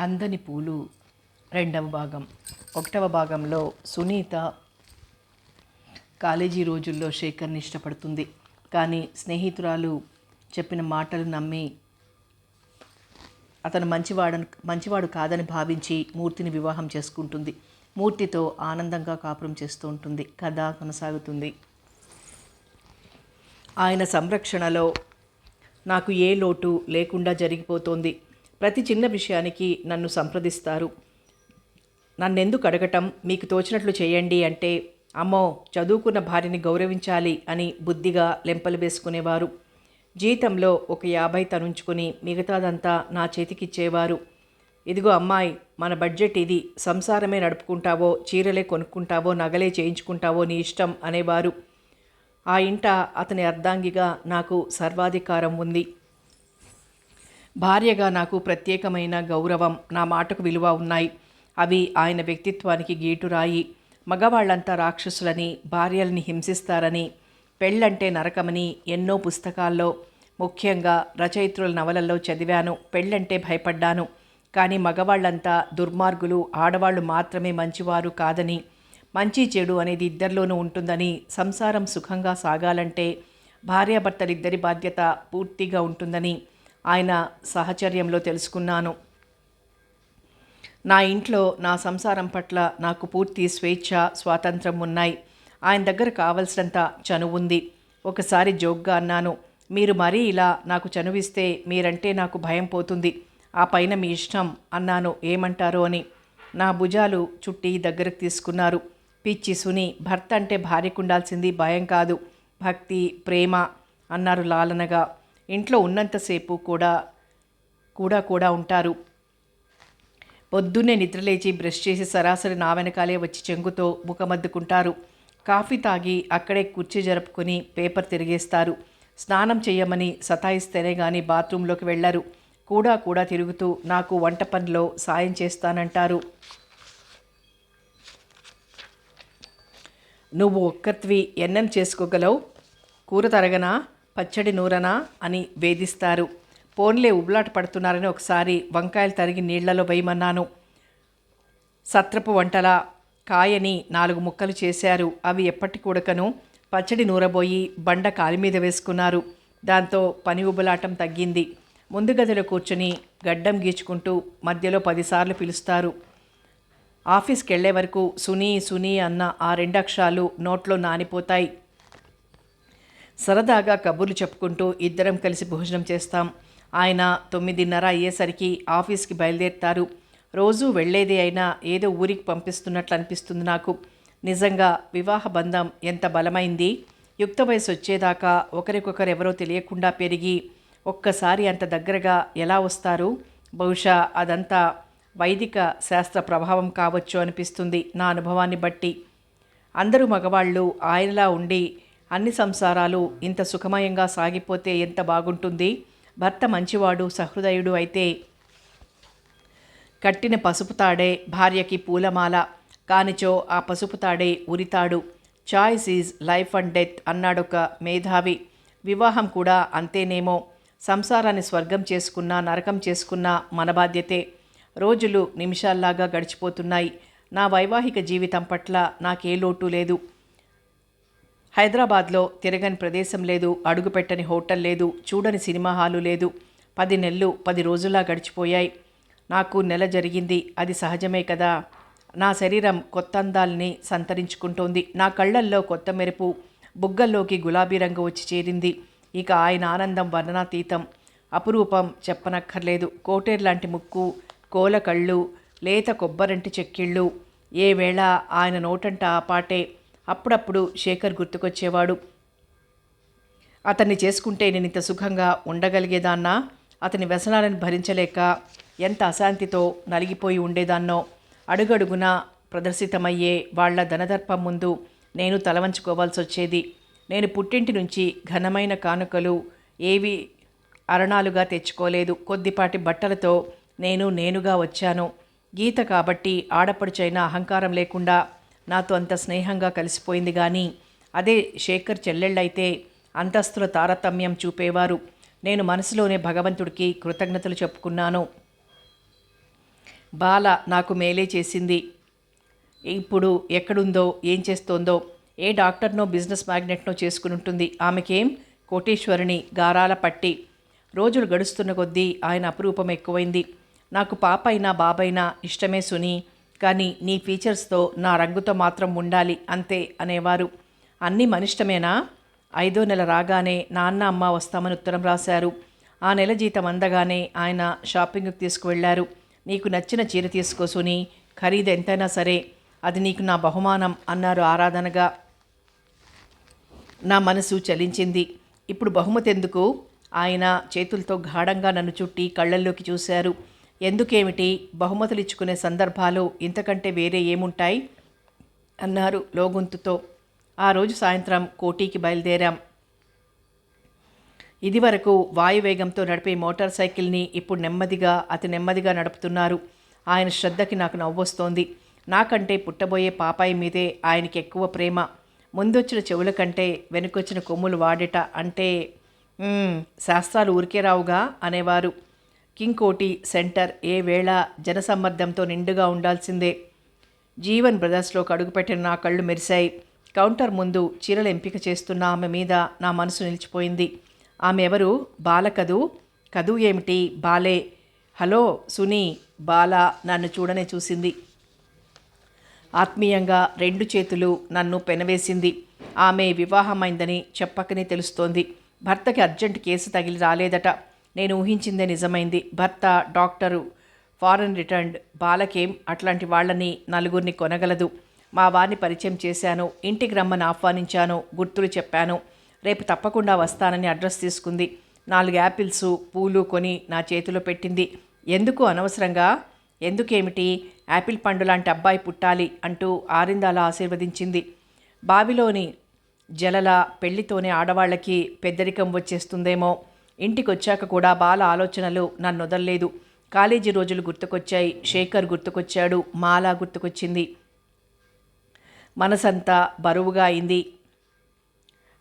అందని పూలు. రెండవ భాగం. ఒకటవ భాగంలో సునీత కాలేజీ రోజుల్లో శేఖర్ని ఇష్టపడుతుంది. కానీ స్నేహితురాలు చెప్పిన మాటలు నమ్మి అతను మంచివాడను మంచివాడు కాదని భావించి మూర్తిని వివాహం చేసుకుంటుంది. మూర్తితో ఆనందంగా కాపురం చేస్తూ ఉంటుంది. కథ కొనసాగుతుంది. ఆయన సంరక్షణలో నాకు ఏ లోటు లేకుండా జరిగిపోతోంది. ప్రతి చిన్న విషయానికి నన్ను సంప్రదిస్తారు. నన్నెందుకు అడగటం? మీకు తోచినట్లు చేయండి అంటే అమ్మో చదువుకున్న భార్యని గౌరవించాలి అని బుద్ధిగా లెంపలు వేసుకునేవారు. జీతంలో ఒక యాభై తనుంచుకుని మిగతాదంతా నా చేతికిచ్చేవారు. ఇదిగో అమ్మాయి మన బడ్జెట్ ఇది. సంసారమే నడుపుకుంటావో చీరలే కొనుక్కుంటావో నగలే చేయించుకుంటావో నీ ఇష్టం అనేవారు. ఆ ఇంట అతని అర్ధాంగిగా నాకు సర్వాధికారం ఉంది. భార్యగా నాకు ప్రత్యేకమైన గౌరవం నా మాటకు విలువ ఉన్నాయి. అవి ఆయన వ్యక్తిత్వానికి గీటురాయి. మగవాళ్ళంతా రాక్షసులని భార్యల్ని హింసిస్తారని పెళ్ళంటే నరకమని ఎన్నో పుస్తకాల్లో ముఖ్యంగా రచయిత్రుల నవలల్లో చదివాను. పెళ్ళంటే భయపడ్డాను. కానీ మగవాళ్ళంతా దుర్మార్గులు ఆడవాళ్ళు మాత్రమే మంచివారు కాదని మంచి చెడు అనేది ఇద్దరిలోనూ ఉంటుందని సంసారం సుఖంగా సాగాలంటే భార్యాభర్తలిద్దరి బాధ్యత పూర్తిగా ఉంటుందని ఆయన సహచర్యంలో తెలుసుకున్నాను. నా ఇంట్లో నా సంసారం పట్ల నాకు పూర్తి స్వేచ్ఛ స్వాతంత్రం ఉన్నాయి ఆయన దగ్గర కావలసినంత చనువు ఉంది ఒకసారి జోక్గా అన్నాను మీరు మరీ ఇలా నాకు చనువిస్తే మీరంటే నాకు భయం పోతుంది. ఆ పైన మీ ఇష్టం అన్నాను. ఏమంటారో? అని. నా భుజాలు చుట్టి దగ్గరకు తీసుకున్నారు. పిచ్చి సుని భర్త అంటే భార్యకు ఉండాల్సింది భయం కాదు. భక్తి ప్రేమ అన్నారు లాలనగా. ఇంట్లో ఉన్నంతసేపు కూడా కూడా కూడా ఉంటారు. పొద్దున్నే నిద్రలేచి బ్రష్ చేసి సరాసరి నా వెనకాలే వచ్చి చెంగుతో ముఖమద్దుకుంటారు. కాఫీ తాగి అక్కడే కుర్చీ జరుపుకొని పేపర్ తిరిగేస్తారు. స్నానం చేయమని సతాయిస్తేనే కానీ బాత్రూంలోకి వెళ్ళరు. కూడా కూడా తిరుగుతూ నాకు వంట పనిలో సాయం చేస్తానంటారు. నువ్వు ఒక్కత్వి ఎన్నం చేసుకోగలవు? కూర తరగనా? పచ్చడి నూరనా అని వేధిస్తారు. పోన్లే ఉబులాట పడుతున్నారని ఒకసారి వంకాయలు తరిగి నీళ్ళలో వేయమన్నాను. సత్రపు వంటల కాయని నాలుగు ముక్కలు చేశారు. అవి ఎప్పటి కూడకను పచ్చడి నూరబోయి బండ కాలి మీద వేసుకున్నారు. దాంతో పని ఉబలాటం తగ్గింది. ముందు గదిలో కూర్చుని గడ్డం గీచుకుంటూ మధ్యలో పదిసార్లు పిలుస్తారు. ఆఫీస్కి వెళ్ళే వరకు సునీ సునీ అన్న ఆ రెండు అక్షరాలు నోట్లో నానిపోతాయి. సరదాగా కబుర్లు చెప్పుకుంటూ ఇద్దరం కలిసి భోజనం చేస్తాం. ఆయన తొమ్మిదిన్నర అయ్యేసరికి ఆఫీస్కి బయలుదేరుతారు. రోజు వెళ్ళేది అయినా ఏదో ఊరికి పంపిస్తున్నట్లు అనిపిస్తుంది నాకు. నిజంగా వివాహ బంధం ఎంత బలమైంది. యుక్త వయసు వచ్చేదాకా ఒకరికొకరు ఎవరో తెలియకుండా పెరిగి ఒక్కసారి అంత దగ్గరగా ఎలా వస్తారు? బహుశా అదంతా వైదిక శాస్త్ర ప్రభావం కావచ్చు అనిపిస్తుంది నా అనుభవాన్ని బట్టి. అందరూ మగవాళ్ళు ఆయనలా ఉండి అన్ని సంసారాలు ఇంత సుఖమయంగా సాగిపోతే ఎంత బాగుంటుంది? భర్త మంచివాడు సహృదయుడు అయితే కట్టిన పసుపు తాడే భార్యకి పూలమాల కానిచో ఆ పసుపు తాడే ఉరితాడు. Choice is life and death అన్నాడొక మేధావి. వివాహం కూడా అంతేనేమో. సంసారాన్ని స్వర్గం చేసుకున్నా నరకం చేసుకున్నా మన బాధ్యతే. రోజులు నిమిషాల్లాగా గడిచిపోతున్నాయి. నా వైవాహిక జీవితం పట్ల నాకే లోటు లేదు. హైదరాబాద్లో తిరగని ప్రదేశం లేదు అడుగుపెట్టని హోటల్ లేదు చూడని సినిమా హాలు లేదు. పది నెలలు పది రోజులా గడిచిపోయాయి. నాకు నెల జరిగింది అది సహజమే కదా. నా శరీరం కొత్త అందాల్ని సంతరించుకుంటోంది. నా కళ్ళల్లో కొత్త మెరుపు బుగ్గల్లోకి గులాబీ రంగు వచ్చి చేరింది. ఇక ఆయన ఆనందం వర్ణనాతీతం. అపురూపం చెప్పనక్కర్లేదు. కోటేరు లాంటి ముక్కు కోల కళ్ళు లేత కొబ్బరంటి చెక్కిళ్ళు. ఏ వేళ ఆయన నోటంట ఆ పాటే అప్పుడప్పుడు శేఖర్ గుర్తుకొచ్చేవాడు. అతన్ని చేసుకుంటే నేను ఇంత సుఖంగా ఉండగలిగేదాన్నా? అతని వ్యసనాలను భరించలేక ఎంత అశాంతితో నలిగిపోయి ఉండేదాన్నో? అడుగడుగున ప్రదర్శితమయ్యే వాళ్ళ ధనదర్పం ముందు నేను తలవంచుకోవాల్సి వచ్చేది నేను పుట్టింటి నుంచి ఘనమైన కానుకలు ఏవి అరణాలుగా తెచ్చుకోలేదు. కొద్దిపాటి బట్టలతో నేను నేనుగా వచ్చాను. గీత కాబట్టి ఆడపడుచైన అహంకారం లేకుండా నాతో అంత స్నేహంగా కలిసిపోయింది కానీ అదే శేఖర్ చెల్లెళ్ళైతే అంతస్తుల తారతమ్యం చూపేవారు. నేను మనసులోనే భగవంతుడికి కృతజ్ఞతలు చెప్పుకున్నాను. బాల నాకు మేలే చేసింది. ఇప్పుడు ఎక్కడుందో ఏం చేస్తోందో ఏ డాక్టర్నో బిజినెస్ మ్యాగ్నెట్నో చేసుకుని ఉంటుంది ఆమెకేం? కోటేశ్వరిని గారాల పట్టి. రోజులు గడుస్తున్న కొద్దీ ఆయన అపురూపం ఎక్కువైంది. నాకు పాప అయినా బాబైనా ఇష్టమే సుని. కానీ నీ ఫీచర్స్తో నా రంగుతో మాత్రం ఉండాలి అంతే అనేవారు. అన్నీ మనిష్టమేనా? ఐదో నెల రాగానే నాన్న అమ్మ వస్తామని ఉత్తరం రాశారు. ఆ నెల జీతం అందగానే ఆయన షాపింగ్కి తీసుకువెళ్ళారు. నీకు నచ్చిన చీర తీసుకోసుని ఖరీదు ఎంతైనా సరే అది నీకు నా బహుమానం అన్నారు ఆరాధనగా. నా మనసు చలించింది. ఇప్పుడు బహుమతి ఎందుకు? ఆయన చేతులతో గాఢంగా నన్ను చుట్టి కళ్ళల్లోకి చూశారు. ఎందుకేమిటి బహుమతులు ఇచ్చుకునే సందర్భాలు ఇంతకంటే వేరే ఏముంటాయి? అన్నారు లోగొంతుతో. ఆ రోజు సాయంత్రం కోటీకి బయలుదేరాం. ఇదివరకు వాయువేగంతో నడిపే మోటార్ సైకిల్ని ఇప్పుడు నెమ్మదిగా అతి నెమ్మదిగా నడుపుతున్నారు. ఆయన శ్రద్ధకి నాకు నవ్వొస్తోంది. నాకంటే పుట్టబోయే పాపాయి మీదే ఆయనకి ఎక్కువ ప్రేమ. ముందొచ్చిన చెవుల కంటే వెనుకొచ్చిన కొమ్ములు వాడేట అంటే శాస్త్రాలు ఊరికే రావుగా? అనేవారు. కింగ్ కోటి సెంటర్ ఏ వేళ జనసమ్మర్దంతో నిండుగా ఉండాల్సిందే. జీవన్ బ్రదర్స్లోకి అడుగుపెట్టిన నా కళ్ళు మెరిశాయి. కౌంటర్ ముందు చీరలు ఎంపిక చేస్తున్న ఆమె మీద నా మనసు నిలిచిపోయింది. ఆమె ఎవరు? బాల కదూ? కదు ఏమిటి? బాలే. హలో సునీ. బాల నన్ను చూడనే చూసింది. ఆత్మీయంగా రెండు చేతులు నన్ను పెనవేసింది. ఆమె వివాహమైందని చెప్పకనే తెలుస్తోంది. భర్తకి అర్జెంట్ కేసు తగిలి రాలేదట. నేను ఊహించిందే నిజమైంది. భర్త డాక్టరు ఫారెన్ రిటర్న్డ్ బాలకేం అట్లాంటి వాళ్ళని నలుగురిని కొనగలదు. మా వారిని పరిచయం చేశాను ఇంటికి రమ్మని ఆహ్వానించాను గుర్తులు చెప్పాను. రేపు తప్పకుండా వస్తానని అడ్రస్ తీసుకుంది. నాలుగు యాపిల్స్ పూలు కొని నా చేతిలో పెట్టింది. ఎందుకు అనవసరంగా? ఎందుకేమిటి? యాపిల్ పండు లాంటి అబ్బాయి పుట్టాలి అంటూ ఆరిందాల ఆశీర్వదించింది. బావిలోని జలల పెళ్ళితోనే ఆడవాళ్ళకి పెద్దరికం వచ్చేస్తుందేమో. ఇంటికి వచ్చాక కూడా బాల ఆలోచనలు నన్ను వదల్లేదు. కాలేజీ రోజులు గుర్తుకొచ్చాయి. శేఖర్ గుర్తుకొచ్చాడు. మాల గుర్తుకొచ్చింది. మనసంతా బరువుగా అయింది.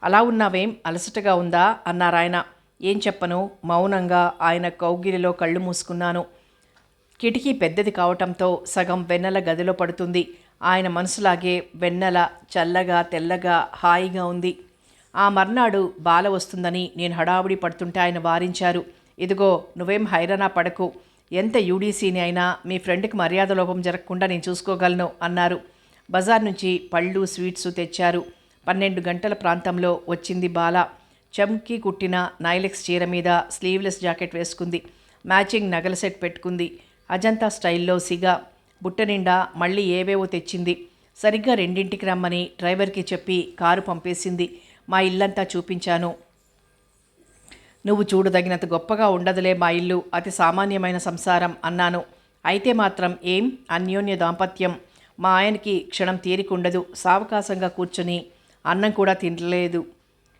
అలా ఉన్నావేం? అలసటగా ఉందా? అన్నారాయన. ఏం చెప్పను? మౌనంగా ఆయన కౌగిలిలో కళ్ళు మూసుకున్నాను. కిటికీ పెద్దది కావటంతో సగం వెన్నెల గదిలో పడుతుంది. ఆయన మనసులాగే వెన్నెల చల్లగా తెల్లగా హాయిగా ఉంది. ఆ మర్నాడు బాల వస్తుందని నేను హడావుడి పడుతుంటే ఆయన వారించారు. ఇదిగో నువ్వేం హైరానా పడకు. ఎంత యూడీసీని అయినా మీ ఫ్రెండ్కి మర్యాద లోపం జరగకుండా నేను చూసుకోగలను అన్నారు. బజార్ నుంచి పళ్ళు స్వీట్స్ తెచ్చారు. పన్నెండు గంటల ప్రాంతంలో వచ్చింది బాల. చమ్కి కుట్టిన నైలెక్స్ చీర మీద స్లీవ్లెస్ జాకెట్ వేసుకుంది. మ్యాచింగ్ నగల సెట్ పెట్టుకుంది. అజంతా స్టైల్లో సిగా. బుట్ట నిండా మళ్ళీ ఏవేవో తెచ్చింది. సరిగ్గా రెండింటికి రమ్మని డ్రైవర్కి చెప్పి కారు పంపేసింది. మా ఇల్లంతా చూపించాను. నువ్వు చూడదగినంత గొప్పగా ఉండదులే మా ఇల్లు అతి సామాన్యమైన సంసారం అన్నాను. అయితే మాత్రం ఏం? అన్యోన్య దాంపత్యం. మా ఆయనకి క్షణం తీరికుండదు సావకాశంగా కూర్చొని అన్నం కూడా తినలేదు.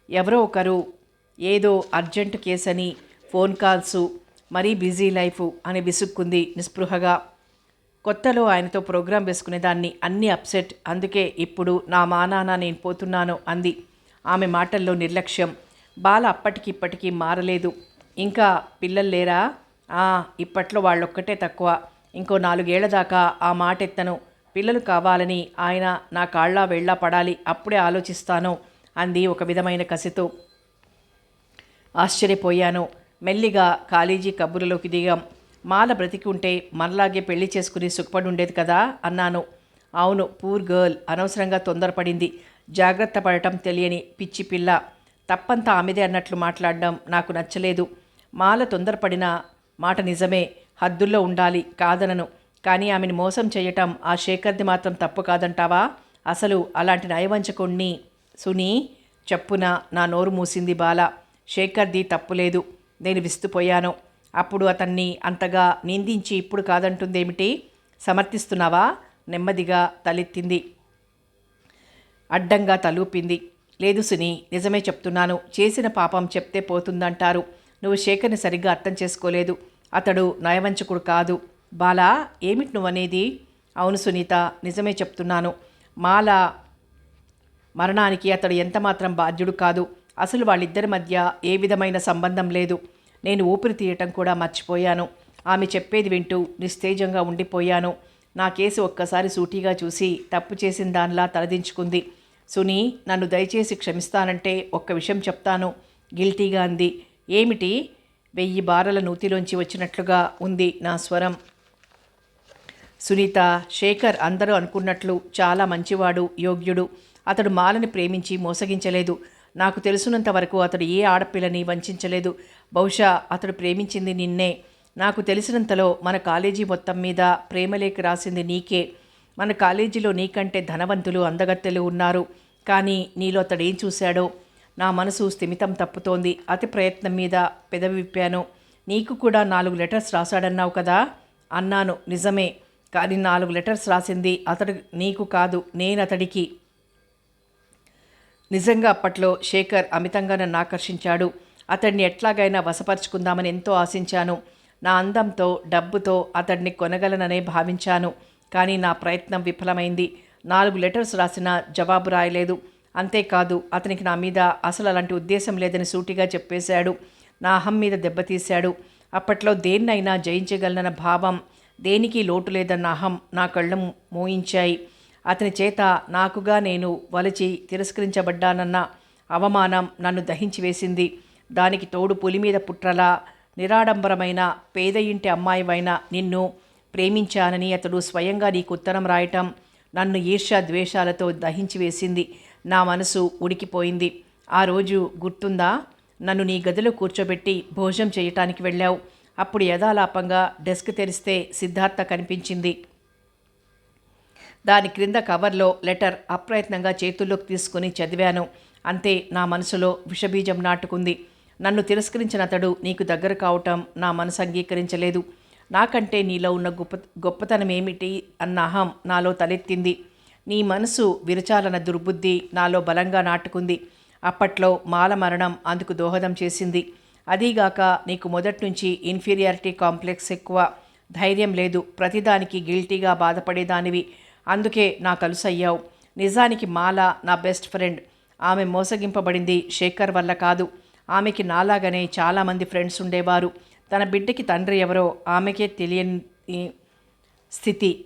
ఎవరో ఒకరు ఏదో అర్జెంట్ కేసని ఫోన్ కాల్సు మరీ బిజీ లైఫ్ అని విసుక్కుంది నిస్పృహగా. కొత్తలో ఆయనతో ప్రోగ్రాం వేసుకునేదాన్ని అన్ని అప్సెట్ అందుకే ఇప్పుడు నా మానాన నేను పోతున్నాను అంది. ఆమె మాటల్లో నిర్లక్ష్యం. బాల అప్పటికి ఇప్పటికీ మారలేదు. ఇంకా పిల్లలు లేరా? "ఆ, ఇప్పట్లో వాళ్ళొక్కటే తక్కువ. ఇంకో నాలుగేళ్ళ దాకా ఆ మాట ఎత్తను పిల్లలు కావాలని ఆయన నా కాళ్ళ వెళ్ళా పడాలి అప్పుడే ఆలోచిస్తాను అంది ఒక విధమైన కసితో. ఆశ్చర్యపోయాను. మెల్లిగా కాలేజీ కబుర్లోకి దిగాం. మాల బ్రతికి ఉంటే మనలాగే పెళ్ళి చేసుకుని సుఖపడి ఉండేది కదా? అన్నాను. అవును పూర్ గర్ల్. అనవసరంగా తొందరపడింది. జాగ్రత్త పడటం తెలియని పిచ్చి పిల్ల. తప్పంతా ఆమెదే అన్నట్లు మాట్లాడడం నాకు నచ్చలేదు. మాల తొందరపడిన మాట నిజమే. హద్దుల్లో ఉండాలి కాదనను. కానీ ఆమెను మోసం చేయటం ఆ శేఖర్ది మాత్రం తప్పు కాదంటావా? అసలు అలాంటి నయవంచకుణ్ణి సునీ చెప్పున నా నోరు మూసింది బాల. శేఖర్ది తప్పులేదు. నేను విస్తుపోయాను. అప్పుడు అతన్ని అంతగా నిందించి ఇప్పుడు కాదంటుందేమిటి? సమర్థిస్తున్నావా? నెమ్మదిగా తలెత్తింది. అడ్డంగా తలూపింది. లేదు సుని నిజమే చెప్తున్నాను. చేసిన పాపం చెప్తే పోతుందంటారు. నువ్వు శేఖర్ని సరిగ్గా అర్థం చేసుకోలేదు. అతడు నయవంచకుడు కాదు. బాలా ఏమిటి నువ్వనేది? అవును సునీత నిజమే చెప్తున్నాను. మాల మరణానికి అతడు ఎంతమాత్రం బాధ్యుడు కాదు. అసలు వాళ్ళిద్దరి మధ్య ఏ విధమైన సంబంధం లేదు. నేను ఊపిరి తీయటం కూడా మర్చిపోయాను. ఆమె చెప్పేది వింటూ నిస్తేజంగా ఉండిపోయాను. నా కేసు ఒక్కసారి సూటిగా చూసి తప్పు చేసిన దానిలా తలదించుకుంది. సునీ నన్ను దయచేసి క్షమిస్తానంటే ఒక్క విషయం చెప్తాను. గిల్టీగా అంది. ఏమిటి? వెయ్యి బారల నూతిలోంచి వచ్చినట్లుగా ఉంది నా స్వరం. సునీత శేఖర్ అందరూ అనుకున్నట్లు చాలా మంచివాడు యోగ్యుడు. అతడు మాలని ప్రేమించి మోసగించలేదు. నాకు తెలిసినంత వరకు అతడు ఏ ఆడపిల్లని వంచలేదు. బహుశా అతడు ప్రేమించింది నిన్నే. నాకు తెలిసినంతలో మన కాలేజీ మొత్తం మీద ప్రేమలేఖ రాసింది నీకే. మన కాలేజీలో నీకంటే ధనవంతులు అందగత్తెలు ఉన్నారు. కానీ నీలో అతడు ఏం చూశాడో? నా మనసు స్థిమితం తప్పుతోంది. అతి ప్రయత్నం మీద పెదవి విప్పాను నీకు కూడా నాలుగు లెటర్స్ రాశాడన్నావు కదా? అన్నాను. నిజమే. కానీ నాలుగు లెటర్స్ రాసింది అతడు నీకు కాదు నేను అతడికి నిజంగా అప్పట్లో శేఖర్ అమితంగా నన్ను ఆకర్షించాడు. అతడిని ఎట్లాగైనా వశపరుచుకుందామని ఎంతో ఆశించాను. నా అందంతో డబ్బుతో అతడిని కొనగలననే భావించాను. కానీ నా ప్రయత్నం విఫలమైంది. నాలుగు లెటర్స్ రాసిన జవాబు రాయలేదు. అంతేకాదు అతనికి నా మీద అసలు అలాంటి ఉద్దేశం లేదని సూటిగా చెప్పేశాడు. నా అహం మీద దెబ్బతీశాడు అప్పట్లో దేన్నైనా జయించగలనన్న భావం దేనికి లోటు లేదన్న అహం నా కళ్ళు మోయించాయి. అతని చేత నాకుగా నేను వలిచి తిరస్కరించబడ్డానన్న అవమానం నన్ను దహించి వేసింది. దానికి తోడు పులి మీద పుట్రలా నిరాడంబరమైన పేద ఇంటి అమ్మాయివైన నిన్ను ప్రేమించానని అతడు స్వయంగా నీకు ఉత్తరం రాయటం నన్ను ఈర్ష్య ద్వేషాలతో దహించి వేసింది నా మనసు ఉడికిపోయింది. ఆ రోజు గుర్తుందా? నన్ను నీ గదిలో కూర్చోబెట్టి భోజనం చేయటానికి వెళ్ళావు. అప్పుడు యథాలాపంగా డెస్క్ తెరిస్తే సిద్ధార్థ కనిపించింది. దాని క్రింద కవర్లో లెటర్ అప్రయత్నంగా చేతుల్లోకి తీసుకుని చదివాను. అంతే నా మనసులో విషబీజం నాటుకుంది. నన్ను తిరస్కరించిన అతడు నీకు దగ్గర కావటం నా మనసు అంగీకరించలేదు. నాకంటే నీలో ఉన్న గొప్ప గొప్పతనం ఏమిటి అన్న అహం నాలో తలెత్తింది. నీ మనసు విరచాలన్న దుర్బుద్ధి నాలో బలంగా నాటుకుంది. అప్పట్లో మాల మరణం అందుకు దోహదం చేసింది. అదీగాక నీకు మొదటి నుంచి ఇన్ఫీరియారిటీ కాంప్లెక్స్ ఎక్కువ. ధైర్యం లేదు. ప్రతిదానికి గిల్టీగా బాధపడేదానివి. అందుకే నా కలుసయ్యావు. నిజానికి మాల నా బెస్ట్ ఫ్రెండ్. ఆమె మోసగింపబడింది శేఖర్ వల్ల కాదు. ఆమెకి నాలాగనే చాలామంది ఫ్రెండ్స్ ఉండేవారు. తన బిడ్డకి తండ్రి ఎవరో ఆమెకే తెలియని స్థితి.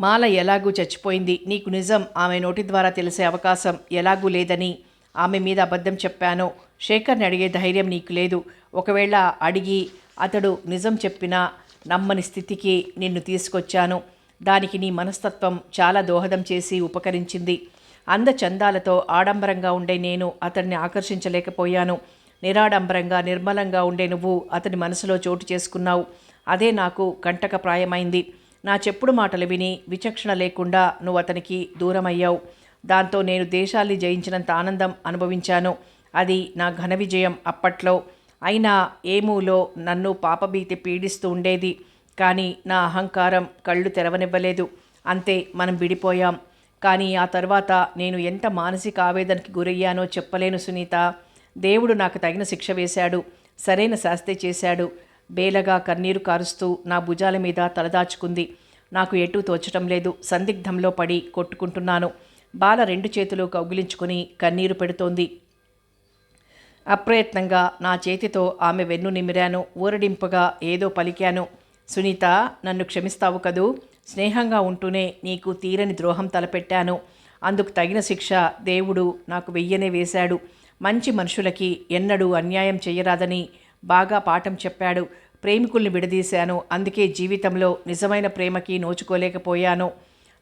మాల ఎలాగూ చచ్చిపోయింది. నీకు నిజం ఆమె నోటి ద్వారా తెలిసే అవకాశం ఎలాగూ లేదని ఆమె మీద అబద్ధం చెప్పాను. శేఖర్ని అడిగే ధైర్యం నీకు లేదు. ఒకవేళ అడిగి అతడు నిజం చెప్పినా నమ్మని స్థితికి నిన్ను తీసుకొచ్చాను. దానికి నీ మనస్తత్వం చాలా దోహదం చేసి ఉపకరించింది. అందచందాలతో ఆడంబరంగా ఉండే నేను అతన్ని ఆకర్షించలేకపోయాను. నిరాడంబరంగా నిర్మలంగా ఉండే నువ్వు అతని మనసులో చోటు చేసుకున్నావు. అదే నాకు కంటకప్రాయమైంది నా చెప్పుడు మాటలు విని విచక్షణ లేకుండా నువ్వు అతనికి దూరమయ్యావు. దాంతో నేను దేశాల్ని జయించినంత ఆనందం అనుభవించాను. అది నా ఘన విజయం అప్పట్లో. అయినా ఏమూలో నన్ను పాపభీతి పీడిస్తూ ఉండేది. కానీ నా అహంకారం కళ్ళు తెరవనివ్వలేదు. అంతే మనం విడిపోయాం. కానీ ఆ తర్వాత నేను ఎంత మానసిక ఆవేదనకి గురయ్యానో చెప్పలేను సునీత. దేవుడు నాకు తగిన శిక్ష వేశాడు సరైన శాస్తి చేశాడు. బేలగా కన్నీరు కారుస్తూ నా భుజాల మీద తలదాచుకుంది నాకు ఎటూ తోచటం లేదు. సందిగ్ధంలో పడి కొట్టుకుంటున్నాను. బాల రెండు చేతులు కౌగిలించుకుని కన్నీరు పెడుతోంది. అప్రయత్నంగా నా చేతితో ఆమె వెన్ను నిమిరాను. ఊరడింపుగా ఏదో పలికాను. సునీత నన్ను క్షమిస్తావు కదూ? స్నేహంగా ఉంటూనే నీకు తీరని ద్రోహం తలపెట్టాను. అందుకు తగిన శిక్ష దేవుడు నాకు వెయ్యనే వేశాడు. మంచి మనుషులకి ఎన్నడూ అన్యాయం చేయరాదని బాగా పాఠం చెప్పాడు. ప్రేమికుల్ని విడదీశాను. అందుకే జీవితంలో నిజమైన ప్రేమకి నోచుకోలేకపోయాను.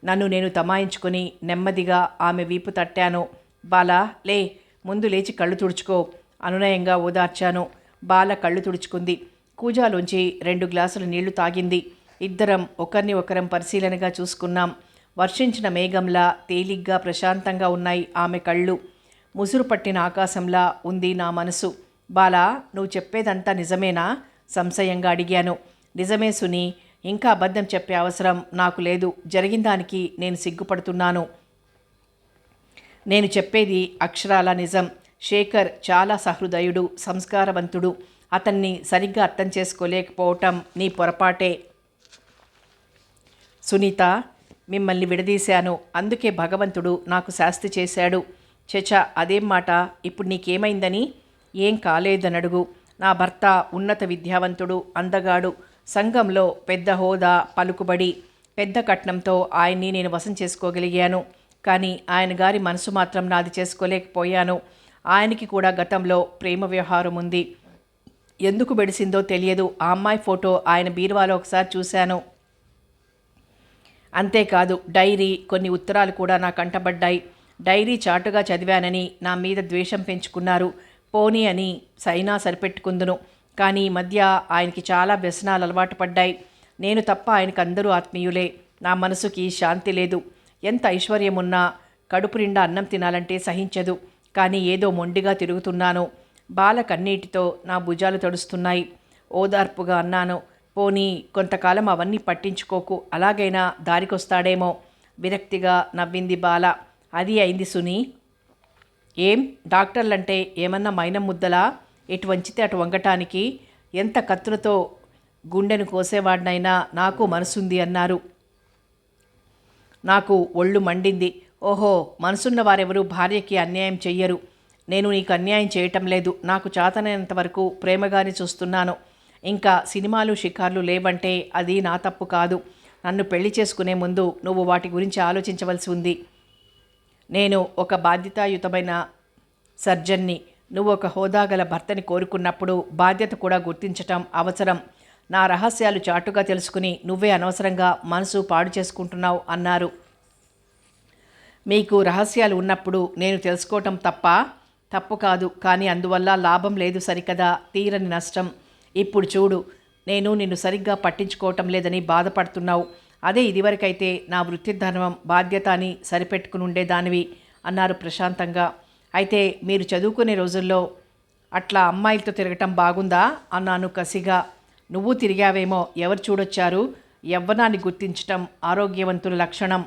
నన్ను నేను తమాయించుకొని నెమ్మదిగా ఆమె వీపు తట్టాను. బాలా లే ముందు లేచి కళ్ళు తుడుచుకో అనునయంగా ఓదార్చాను. బాల కళ్ళు తుడుచుకుంది. కూజాలోంచి రెండు గ్లాసుల నీళ్ళు తాగింది. ఇద్దరం ఒకరిని ఒకరం పరిశీలనగా చూసుకున్నాం. వర్షించిన మేఘంలా తేలిగ్గా ప్రశాంతంగా ఉన్నాయి ఆమె కళ్ళు. ముసురు పట్టిన ఆకాశంలా ఉంది నా మనసు. బాలా నువ్వు చెప్పేదంతా నిజమేనా? సంశయంగా అడిగాను. నిజమే సుని ఇంకా అబద్ధం చెప్పే అవసరం నాకు లేదు. జరిగిన దానికి నేను సిగ్గుపడుతున్నాను. నేను చెప్పేది అక్షరాల నిజం. శేఖర్ చాలా సహృదయుడు సంస్కారవంతుడు. అతన్ని సరిగ్గా అర్థం చేసుకోలేకపోవటం నీ పొరపాటే. సునీత మిమ్మల్ని విడదీశాను. అందుకే భగవంతుడు నాకు శాస్తి చేశాడు. చచా అదేం మాట? ఇప్పుడు నీకేమైందని? ఏం కాలేదనడుగు. నా భర్త ఉన్నత విద్యావంతుడు అందగాడు. సంఘంలో పెద్ద హోదా పలుకుబడి పెద్ద కట్నంతో ఆయన్ని నేను వశం చేసుకోగలిగాను. కానీ ఆయన గారి మనసు మాత్రం నాది చేసుకోలేకపోయాను. ఆయనకి కూడా గతంలో ప్రేమ వ్యవహారం ఉంది. ఎందుకు బెడిసిందో తెలియదు. ఆ అమ్మాయి ఫోటో ఆయన బీరువాలో ఒకసారి చూశాను. అంతేకాదు డైరీ కొన్ని ఉత్తరాలు కూడా నా కంటబడ్డాయి. డైరీ చాటుగా చదివానని నా మీద ద్వేషం పెంచుకున్నారు. పోనీ అని సైనా సరిపెట్టుకుందును. కానీ ఈ మధ్య ఆయనకి చాలా వ్యసనాలు అలవాటు పడ్డాయి. నేను తప్ప ఆయనకు అందరూ ఆత్మీయులే. నా మనసుకి శాంతి లేదు. ఎంత ఐశ్వర్యం ఉన్నా కడుపు నిండా అన్నం తినాలంటే సహించదు. కానీ ఏదో మొండిగా తిరుగుతున్నాను. బాల కన్నీటితో నా భుజాలు తడుస్తున్నాయి. ఓదార్పుగా అన్నాను పోనీ కొంతకాలం అవన్నీ పట్టించుకోకు. అలాగైనా దారికొస్తాడేమో. విరక్తిగా నవ్వింది బాల. అది అయింది సునీ. ఏం? డాక్టర్లంటే ఏమన్నా మైనం ముద్దలా? ఎటు వంచితే అటు వంగటానికి ఎంత కత్తులతో గుండెను కోసేవాడినైనా నాకు మనసుంది అన్నారు. నాకు ఒళ్ళు మండింది. ఓహో మనసున్న వారెవరూ భార్యకి అన్యాయం చెయ్యరు. నేను నీకు అన్యాయం చేయటం లేదు. నాకు చాతనైనంత వరకు ప్రేమగానే చూస్తున్నాను. ఇంకా సినిమాలు షికార్లు లేవంటే అది నా తప్పు కాదు. నన్ను పెళ్ళి చేసుకునే ముందు నువ్వు వాటి గురించి ఆలోచించవలసి ఉంది. నేను ఒక బాధ్యతాయుతమైన సర్జన్ని నువ్వు ఒక హోదాగల భర్తని కోరుకున్నప్పుడు బాధ్యత కూడా గుర్తించటం అవసరం. నా రహస్యాలు చాటుగా తెలుసుకుని నువ్వే అనవసరంగా మనసు పాడు చేసుకుంటున్నావు అన్నారు. మీకు రహస్యాలు ఉన్నప్పుడు నేను తెలుసుకోవటం తప్ప తప్పు కాదు కానీ అందువల్ల లాభం లేదు సరికదా తీరని నష్టం. ఇప్పుడు చూడు నేను నిన్ను సరిగ్గా పట్టించుకోవటం లేదని బాధపడుతున్నావు. అదే ఇదివరకైతే నా వృత్తి ధర్మం బాధ్యత అని సరిపెట్టుకుని ఉండేదానివి అన్నారు ప్రశాంతంగా. అయితే మీరు చదువుకునే రోజుల్లో అట్లా అమ్మాయిలతో తిరగటం బాగుందా? అన్నాను కసిగా. నువ్వు తిరిగావేమో ఎవరు చూడొచ్చారు? యవ్వనాన్ని గుర్తించటం ఆరోగ్యవంతుల లక్షణం.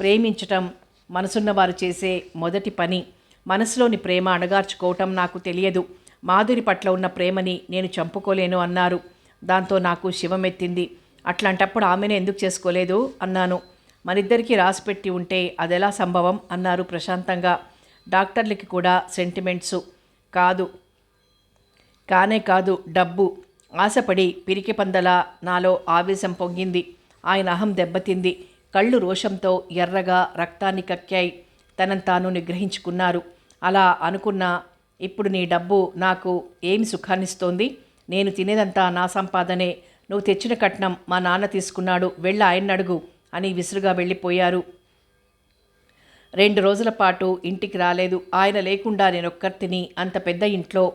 ప్రేమించటం మనసున్నవారు చేసే మొదటి పని. మనసులోని ప్రేమ అణగార్చుకోవటం నాకు తెలియదు. మాధురి పట్ల ఉన్న ప్రేమని నేను చంపుకోలేను అన్నారు. దాంతో నాకు శివమెత్తింది. అట్లాంటప్పుడు ఆమెను ఎందుకు చేసుకోలేదు? అన్నాను. మనిద్దరికీ రాసిపెట్టి ఉంటే అదెలా సంభవం? అన్నారు ప్రశాంతంగా. డాక్టర్లకి కూడా సెంటిమెంట్సు. కాదు. కానే కాదు డబ్బు. ఆశపడి పిరికి పందలా నాలో ఆవేశం పొంగింది. ఆయన అహం దెబ్బతింది. కళ్ళు రోషంతో ఎర్రగా రక్తాన్ని కక్కాయి. తనను తాను నిగ్రహించుకున్నారు. అలా అనుకున్న ఇప్పుడు నీ డబ్బు నాకు ఏమి సుఖాన్నిస్తోంది? నేను తినేదంతా నా సంపాదనే. నువ్వు తెచ్చిన కట్నం మా నాన్న తీసుకున్నాడు వెళ్ళి ఆయన అడుగు అని విసురుగా వెళ్ళిపోయారు. రెండు రోజుల పాటు ఇంటికి రాలేదు. ఆయన లేకుండా నేను ఒక్కర్తిని అంత పెద్ద ఇంట్లో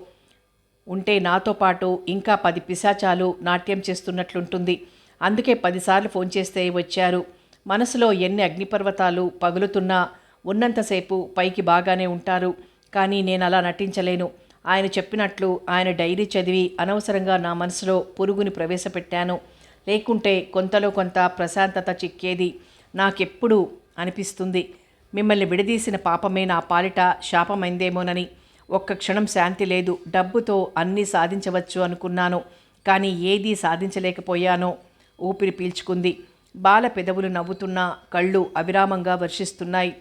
ఉంటే నాతో పాటు ఇంకా పది పిశాచాలు నాట్యం చేస్తున్నట్లుంటుంది. అందుకే పదిసార్లు ఫోన్ చేస్తే వచ్చారు. మనసులో ఎన్ని అగ్నిపర్వతాలు పగులుతున్నా ఉన్నంతసేపు పైకి బాగానే ఉంటారు. కానీ నేను అలా నటించలేను. ఆయన చెప్పినట్లు ఆయన డైరీ చదివి అనవసరంగా నా మనసులో పురుగుని ప్రవేశపెట్టాను. లేకుంటే కొంతలో కొంత ప్రశాంతత చిక్కేది. నాకెప్పుడు అనిపిస్తుంది. మిమ్మల్ని విడదీసిన పాపమే నా పాలిట శాపమైందేమోనని. ఒక్క క్షణం శాంతి లేదు. డబ్బుతో అన్నీ సాధించవచ్చు అనుకున్నాను. కానీ ఏదీ సాధించలేకపోయానో ఊపిరి పీల్చుకుంది. బాల పెదవులు నవ్వుతున్నా కళ్ళు అవిరామంగా వర్షిస్తున్నాయి.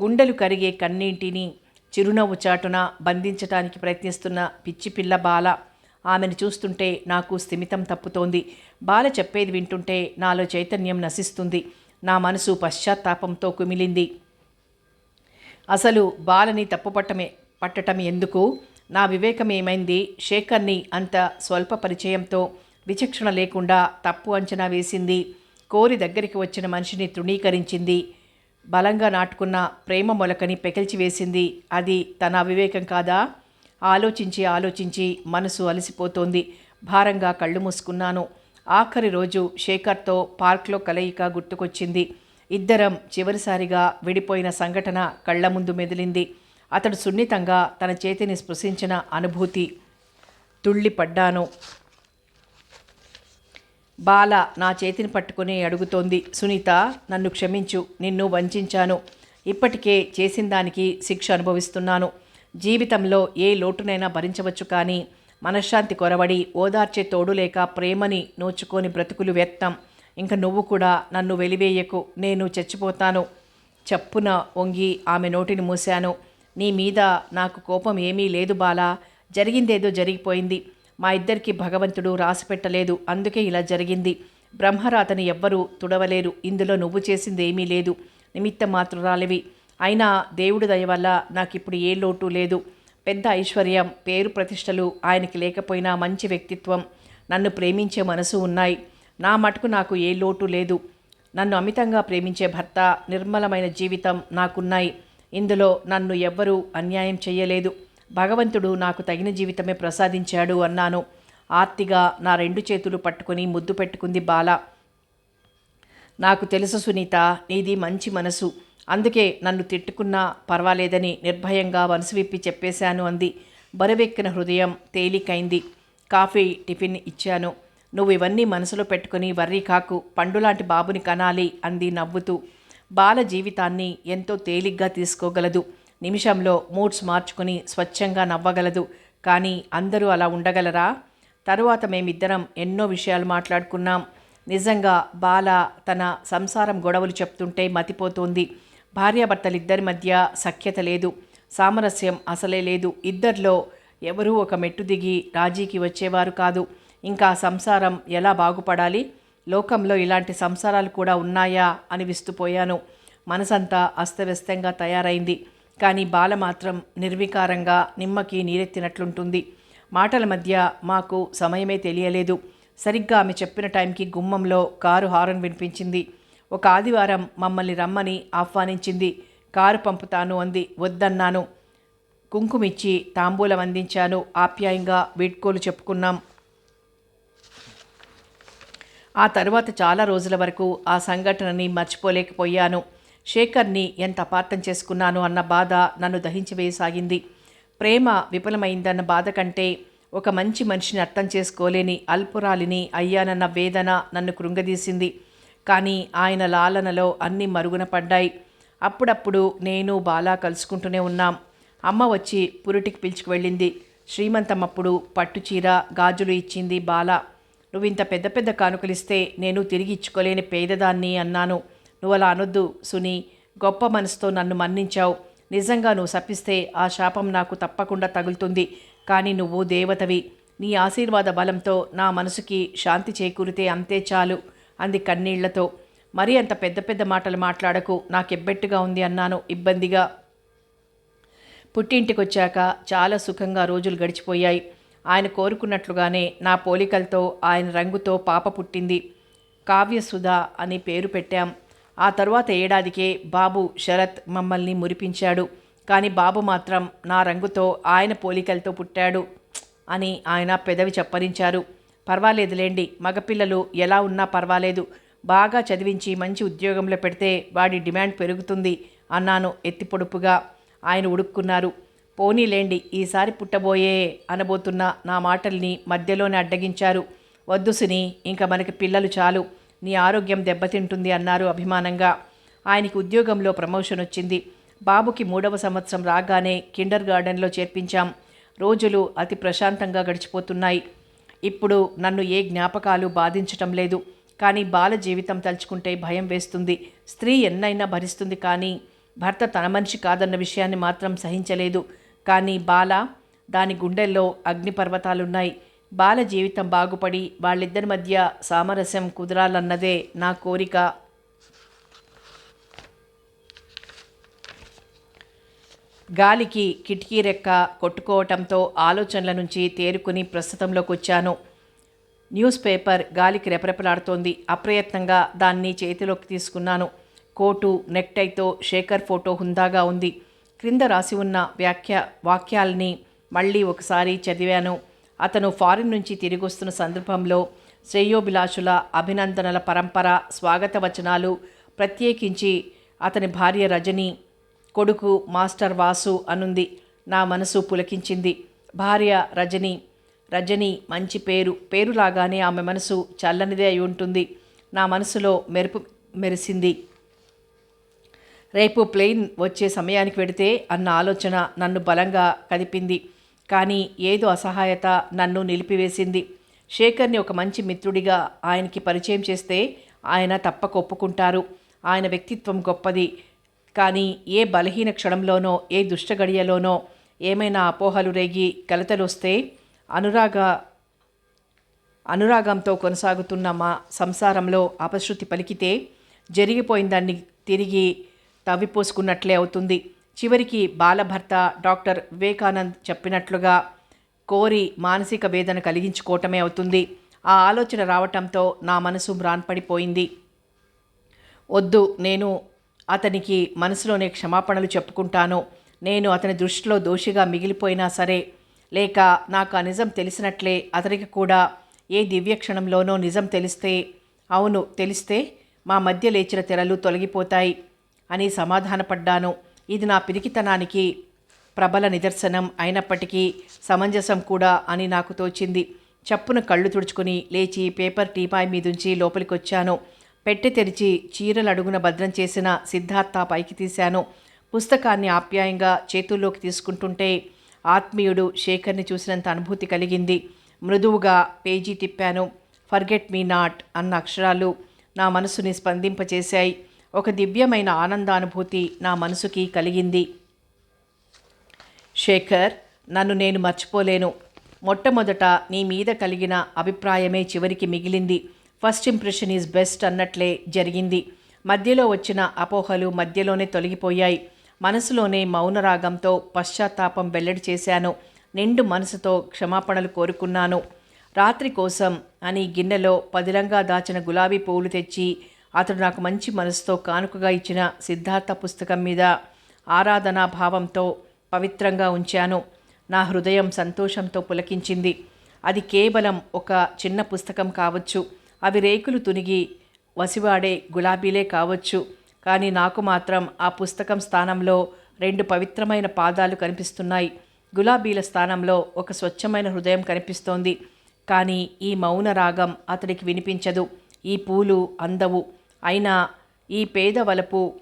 గుండెలు కరిగే కన్నీటిని చిరునవ్వు చాటున బంధించటానికి ప్రయత్నిస్తున్న పిచ్చి పిల్ల బాల ఆమెను చూస్తుంటే నాకు స్థిమితం తప్పుతోంది. బాల చెప్పేది వింటుంటే నాలో చైతన్యం నశిస్తుంది. నా మనసు పశ్చాత్తాపంతో కుమిలింది. అసలు బాలని తప్పుపట్టమే పట్టటం ఎందుకు? నా వివేకం ఏమైంది? శేఖర్ని అంత స్వల్ప పరిచయంతో విచక్షణ లేకుండా తప్పు అంచనా వేసింది. కోరి దగ్గరికి వచ్చిన మనిషిని తృణీకరించింది. బలంగా నాటుకున్న ప్రేమ మొలకని పెకిల్చి వేసింది. అది తన అవివేకం కాదా? ఆలోచించి ఆలోచించి మనసు అలసిపోతోంది. భారంగా కళ్ళు మూసుకున్నాను. ఆఖరి రోజు శేఖర్తో పార్క్లో కలయిక గుర్తుకొచ్చింది. ఇద్దరం చివరిసారిగా విడిపోయిన సంఘటన కళ్ళ ముందు మెదిలింది. అతడు సున్నితంగా తన చేతిని స్పృశించిన అనుభూతి. తుళ్ళిపడ్డాను. బాల నా చేతిని పట్టుకుని అడుగుతోంది సునీత నన్ను క్షమించు నిన్ను వంచాను. ఇప్పటికే చేసిన దానికి శిక్ష అనుభవిస్తున్నాను. జీవితంలో ఏ లోటునైనా భరించవచ్చు కానీ మనశ్శాంతి కొరవడి ఓదార్చే తోడు లేక ప్రేమని నోచుకొని బ్రతుకులు వ్యక్తం ఇంక నువ్వు కూడా నన్ను వెలివేయకు నేను చచ్చిపోతాను. చప్పున వంగి ఆమె నోటిని మూశాను. నీ మీద నాకు కోపం ఏమీ లేదు బాలా. జరిగిందేదో జరిగిపోయింది. మా ఇద్దరికి భగవంతుడు రాసిపెట్టలేదు అందుకే ఇలా జరిగింది. బ్రహ్మరాతని ఎవ్వరూ తుడవలేరు. ఇందులో నువ్వు చేసింది ఏమీ లేదు. నిమిత్త మాత్రురాలివి అయినా దేవుడి దయ వల్ల నాకిప్పుడు ఏ లోటు లేదు. పెద్ద ఐశ్వర్యం పేరు ప్రతిష్టలు ఆయనకి లేకపోయినా మంచి వ్యక్తిత్వం. నన్ను ప్రేమించే మనసు ఉన్నాయి. నా మటుకు నాకు ఏ లోటు లేదు. నన్ను అమితంగా ప్రేమించే భర్త నిర్మలమైన జీవితం నాకున్నాయి. ఇందులో నన్ను ఎవ్వరూ అన్యాయం చేయలేదు భగవంతుడు నాకు తగిన జీవితమే ప్రసాదించాడు అన్నాను. ఆర్తిగా నా రెండు చేతులు పట్టుకొని ముద్దు పెట్టుకుంది బాల. నాకు తెలుసు సునీత నీది మంచి మనసు. అందుకే నన్ను తిట్టుకున్నా పర్వాలేదని నిర్భయంగా మనసు విప్పి చెప్పేశాను అంది. బరువెక్కిన హృదయం తేలికైంది. కాఫీ టిఫిన్ ఇచ్చాను. నువ్వు ఇవన్నీ మనసులో పెట్టుకుని వర్రీ కాకు పండులాంటి బాబుని కనాలి అంది నవ్వుతూ. బాల జీవితాన్ని ఎంతో తేలిగ్గా తీసుకోగలదు. నిమిషంలో మూడ్స్ మార్చుకుని స్వచ్ఛంగా నవ్వగలదు. కానీ అందరూ అలా ఉండగలరా? తరువాత మేమిద్దరం ఎన్నో విషయాలు మాట్లాడుకున్నాం. నిజంగా బాల తన సంసారం గొడవలు చెప్తుంటే మతిపోతోంది. భార్యాభర్తలిద్దరి మధ్య సఖ్యత లేదు. సామరస్యం అసలే లేదు. ఇద్దరిలో ఎవరూ ఒక మెట్టు దిగి రాజీకి వచ్చేవారు కాదు. ఇంకా సంసారం ఎలా బాగుపడాలి? లోకంలో ఇలాంటి సంసారాలు కూడా ఉన్నాయా? అని విస్తుపోయాను మనసంతా అస్తవ్యస్తంగా తయారైంది. కానీ బాల మాత్రం నిర్వికారంగా నిమ్మకి నీరెత్తినట్లుంటుంది. మాటల మధ్య మాకు సమయమే తెలియలేదు. సరిగ్గా ఆమె చెప్పిన టైంకి గుమ్మంలో కారు హారన్ వినిపించింది. ఒక ఆదివారం మమ్మల్ని రమ్మని ఆహ్వానించింది. కారు పంపుతాను అంది. వద్దన్నాను. కుంకుమిచ్చి తాంబూలం అందించాను. ఆప్యాయంగా వీడ్కోలు చెప్పుకున్నాం. ఆ తర్వాత చాలా రోజుల వరకు ఆ సంఘటనని మర్చిపోలేకపోయాను. శేఖర్ని ఎంత అపార్థం చేసుకున్నాను అన్న బాధ నన్ను దహించివేయసాగింది. ప్రేమ విఫలమైందన్న బాధ కంటే ఒక మంచి మనిషిని అర్థం చేసుకోలేని అల్పురాలిని అయ్యానన్న వేదన నన్ను కృంగదీసింది. కానీ ఆయన లాలనలో అన్నీ మరుగున పడ్డాయి. అప్పుడప్పుడు నేను బాలా కలుసుకుంటూనే ఉన్నాం. అమ్మ వచ్చి పురిటికి పిలుచుకు వెళ్ళింది. శ్రీమంతమప్పుడు పట్టుచీర గాజులు ఇచ్చింది బాల. నువ్వు ఇంత పెద్ద పెద్ద కానుకలిస్తే నేను తిరిగి ఇచ్చుకోలేని పేదదాన్ని అన్నాను. నువ్వు అలా అనొద్దు సుని. గొప్ప మనసుతో నన్ను మన్నించావు. నిజంగా నువ్వు శపిస్తే ఆ శాపం నాకు తప్పకుండా తగులుతుంది. కానీ నువ్వు దేవతవి. నీ ఆశీర్వాద బలంతో నా మనసుకి శాంతి చేకూరితే అంతే చాలు అంది కన్నీళ్ళతో. మరీ అంత పెద్ద పెద్ద మాటలు మాట్లాడకు. నాకెబ్బెట్టుగా ఉంది అన్నాను ఇబ్బందిగా. పుట్టింటికొచ్చాక చాలా సుఖంగా రోజులు గడిచిపోయాయి. ఆయన కోరుకున్నట్లుగానే నా పోలికలతో ఆయన రంగుతో పాప పుట్టింది. కావ్యసుధ అని పేరు పెట్టాం. ఆ తరువాత ఏడాదికే బాబు శరత్ మమ్మల్ని మురిపించాడు. కానీ బాబు మాత్రం నా రంగుతో ఆయన పోలికలతో పుట్టాడు అని ఆయన పెదవి చెప్పరించారు. పర్వాలేదులేండి మగపిల్లలు ఎలా ఉన్నా పర్వాలేదు. బాగా చదివించి మంచి ఉద్యోగంలో పెడితే వాడి డిమాండ్ పెరుగుతుంది అన్నాను ఎత్తిపొడుపుగా ఆయన ఉడుక్కున్నారు. పోనీలేండి ఈసారి పుట్టబోయే అనబోతున్న నా మాటల్ని మధ్యలోనే అడ్డగించారు. వద్దు సుని ఇంకా మనకి పిల్లలు చాలు. నీ ఆరోగ్యం దెబ్బతింటుంది అన్నారు అభిమానంగా. ఆయనకి ఉద్యోగంలో ప్రమోషన్ వచ్చింది. బాబుకి మూడవ సంవత్సరం రాగానే కిండర్ గార్డెన్లో చేర్పించాం. రోజులు అతి ప్రశాంతంగా గడిచిపోతున్నాయి. ఇప్పుడు నన్ను ఏ జ్ఞాపకాలు బాధించటం లేదు. కానీ బాల జీవితం తలుచుకుంటే భయం వేస్తుంది. స్త్రీ ఎన్నైనా భరిస్తుంది కానీ భర్త తన మనిషి కాదన్న విషయాన్ని మాత్రం సహించలేదు. కానీ బాల దాని గుండెల్లో అగ్నిపర్వతాలున్నాయి. బాల జీవితం బాగుపడి వాళ్ళిద్దరి మధ్య సామరస్యం కుదరాలన్నదే నా కోరిక. గాలికి కిటికీ రెక్క కొట్టుకోవటంతో ఆలోచనల నుంచి తేరుకుని ప్రస్తుతంలోకి వచ్చాను న్యూస్ పేపర్ గాలికి రెపరెపలాడుతోంది. అప్రయత్నంగా దాన్ని చేతిలోకి తీసుకున్నాను. కోటు నెక్టైతో శేఖర్ ఫోటో హుందాగా ఉంది. క్రింద రాసి ఉన్న వ్యాఖ్య వాక్యాల్ని మళ్ళీ ఒకసారి చదివాను. అతను ఫారిన్ నుంచి తిరిగి వస్తున్న సందర్భంలో శ్రేయోభిలాషుల అభినందనల పరంపర స్వాగత వచనాలు ప్రత్యేకించి అతని భార్య రజని కొడుకు మాస్టర్ వాసు అనుంది. నా మనసు పులకించింది. భార్య రజని రజని మంచి పేరు. పేరులాగానే ఆమె మనసు చల్లనిదే అయి ఉంటుంది నా మనసులో మెరుపు మెరిసింది. రేపు ప్లెయిన్ వచ్చే సమయానికి వెడితే అన్న ఆలోచన నన్ను బలంగా కదిపింది. కానీ ఏదో అసహాయత నన్ను నిలిపివేసింది. శేఖర్ని ఒక మంచి మిత్రుడిగా ఆయనకి పరిచయం చేస్తే ఆయన తప్పక ఒప్పుకుంటారు. ఆయన వ్యక్తిత్వం గొప్పది. కానీ ఏ బలహీన క్షణంలోనో ఏ దుష్టగడియలోనో ఏమైనా అపోహలు రేగి కలతలొస్తే అనురాగ అనురాగంతో కొనసాగుతున్న మా సంసారంలో అపశృతి పలికితే జరిగిపోయిన దాన్ని తిరిగి తవ్విపోసుకున్నట్లే అవుతుంది. చివరికి బాలభర్త డాక్టర్ వివేకానంద్ చెప్పినట్లుగా కోరి మానసిక వేదన కలిగించుకోవటమే అవుతుంది. ఆ ఆలోచన రావటంతో నా మనసు మ్రాన్పడిపోయింది. వద్దు నేను అతనికి మనసులోనే క్షమాపణలు చెప్పుకుంటాను. నేను అతని దృష్టిలో దోషిగా మిగిలిపోయినా సరే లేక నాకు ఆ నిజం తెలిసినట్లే అతనికి కూడా ఏ దివ్యక్షణంలోనో నిజం తెలిస్తే అవును తెలిస్తే మా మధ్య లేచిన తెరలు తొలగిపోతాయి అని సమాధానపడ్డాను. ఇది నా పిరికితనానికి ప్రబల నిదర్శనం అయినప్పటికీ సమంజసం కూడా అని నాకు తోచింది. చప్పున కళ్ళు తుడుచుకుని లేచి పేపర్ టీపాయ్ మీదుంచి లోపలికొచ్చాను. పెట్టె తెరిచి చీరలు అడుగున భద్రం చేసిన సిద్ధార్థ పైకి తీశాను. పుస్తకాన్ని ఆప్యాయంగా చేతుల్లోకి తీసుకుంటుంటే ఆత్మీయుడు శేఖర్ని చూసినంత అనుభూతి కలిగింది. మృదువుగా పేజీ తిప్పాను. ఫర్గెట్ మీ నాట్ అన్న అక్షరాలు నా మనసుని స్పందింపచేశాయి. ఒక దివ్యమైన ఆనందానుభూతి నా మనసుకి కలిగింది. శేఖర్ నన్ను నేను మర్చిపోలేను. మొట్టమొదట నీ మీద కలిగిన అభిప్రాయమే చివరికి మిగిలింది. ఫస్ట్ ఇంప్రెషన్ ఈజ్ బెస్ట్ అన్నట్లే జరిగింది. మధ్యలో వచ్చిన అపోహలు మధ్యలోనే తొలగిపోయాయి. మనసులోనే మౌనరాగంతో పశ్చాత్తాపం వెల్లడి చేశాను. నిండు మనసుతో క్షమాపణలు కోరుకున్నాను. రాత్రి కోసం అని గిన్నెలో పదిలంగా దాచిన గులాబీ పువ్వులు తెచ్చి అతడు నాకు మంచి మనసుతో కానుకగా ఇచ్చిన సిద్ధార్థ పుస్తకం మీద ఆరాధనా భావంతో పవిత్రంగా ఉంచాను. నా హృదయం సంతోషంతో పులకించింది. అది కేవలం ఒక చిన్న పుస్తకం కావచ్చు. అవి రేకులు తునిగి వసివాడే గులాబీలే కావచ్చు. కానీ నాకు మాత్రం ఆ పుస్తకం స్థానంలో రెండు పవిత్రమైన పాదాలు కనిపిస్తున్నాయి. గులాబీల స్థానంలో ఒక స్వచ్ఛమైన హృదయం కనిపిస్తోంది. కానీ ఈ మౌన రాగం అతడికి వినిపించదు. ఈ పూలు అందవు. అయినా ఈ పేద వలపు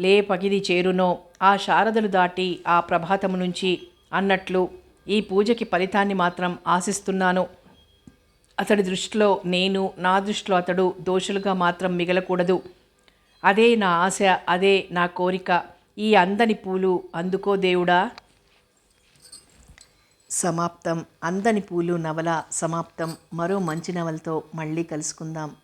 లే పగిది చేరునో ఆ శారదలు దాటి ఆ ప్రభాతము నుంచి అన్నట్లు ఈ పూజకి ఫలితాన్ని మాత్రం ఆశిస్తున్నాను. అతడి దృష్టిలో నేను నా దృష్టిలో అతడు దోషులుగా మాత్రం మిగలకూడదు. అదే నా ఆశ అదే నా కోరిక. ఈ అందని పూలు అందుకో దేవుడా? సమాప్తం. అందని పూలు నవల సమాప్తం. మరో మంచి నవలతో మళ్ళీ కలుసుకుందాం.